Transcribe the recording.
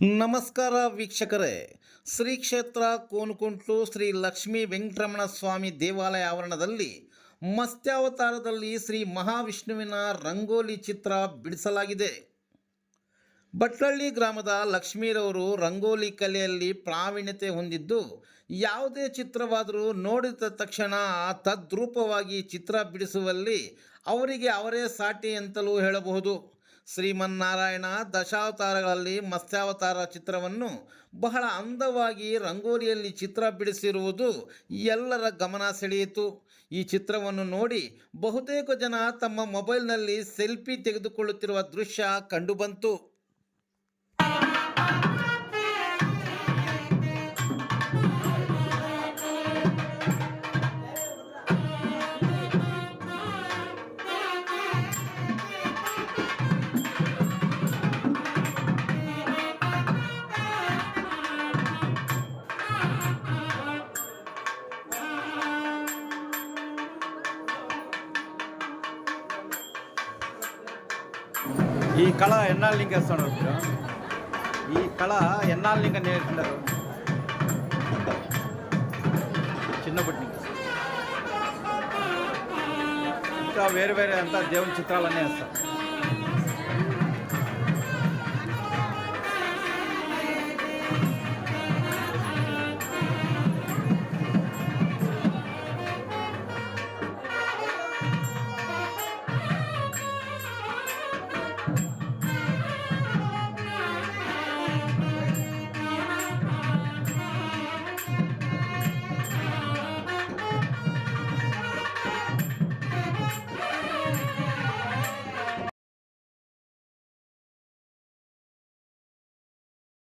ನಮಸ್ಕಾರ ವೀಕ್ಷಕರೇ. ಶ್ರೀ ಕ್ಷೇತ್ರ ಕೋನಕುಂಟ್ಲು ಶ್ರೀ ಲಕ್ಷ್ಮೀ ವೆಂಕಟರಮಣ ಸ್ವಾಮಿ ದೇವಾಲಯ ಆವರಣದಲ್ಲಿ ಮತ್ಸ್ಯಾವತಾರದಲ್ಲಿ ಶ್ರೀ ಮಹಾವಿಷ್ಣುವಿನ ರಂಗೋಲಿ ಚಿತ್ರ ಬಿಡಿಸಲಾಗಿದೆ. ಭಟ್ಲಳ್ಳಿ ಗ್ರಾಮದ ಲಕ್ಷ್ಮೀರವರು ರಂಗೋಲಿ ಕಲೆಯಲ್ಲಿ ಪ್ರಾವೀಣ್ಯತೆ ಹೊಂದಿದ್ದು, ಯಾವುದೇ ಚಿತ್ರವಾದರೂ ನೋಡಿದ ತಕ್ಷಣ ತದ್ರೂಪವಾಗಿ ಚಿತ್ರ ಬಿಡಿಸುವಲ್ಲಿ ಅವರಿಗೆ ಅವರೇ ಸಾಟಿ ಅಂತಲೂ ಹೇಳಬಹುದು. ಶ್ರೀಮನ್ನಾರಾಯಣ ದಶಾವತಾರಗಳಲ್ಲಿ ಮತ್ಸ್ಯಾವತಾರ ಚಿತ್ರವನ್ನು ಬಹಳ ಅಂದವಾಗಿ ರಂಗೋಲಿಯಲ್ಲಿ ಚಿತ್ರ ಬಿಡಿಸಿರುವುದು ಎಲ್ಲರ ಗಮನ ಸೆಳೆಯಿತು. ಈ ಚಿತ್ರವನ್ನು ನೋಡಿ ಬಹುತೇಕ ಜನ ತಮ್ಮ ಮೊಬೈಲ್ನಲ್ಲಿ ಸೆಲ್ಫಿ ತೆಗೆದುಕೊಳ್ಳುತ್ತಿರುವ ದೃಶ್ಯ ಕಂಡುಬಂತು. ఈ కళ ఎన్నాళ్ళు నుంచి వేస్తున్నారు ఈ కళ ఎన్నాళ్ళు ఇంకా నేర్చుకున్నారు చిన్నప్పటి నుంచి. ఇంకా వేరు వేరే అంతా దేవుని చిత్రాలన్నీ వేస్తారు.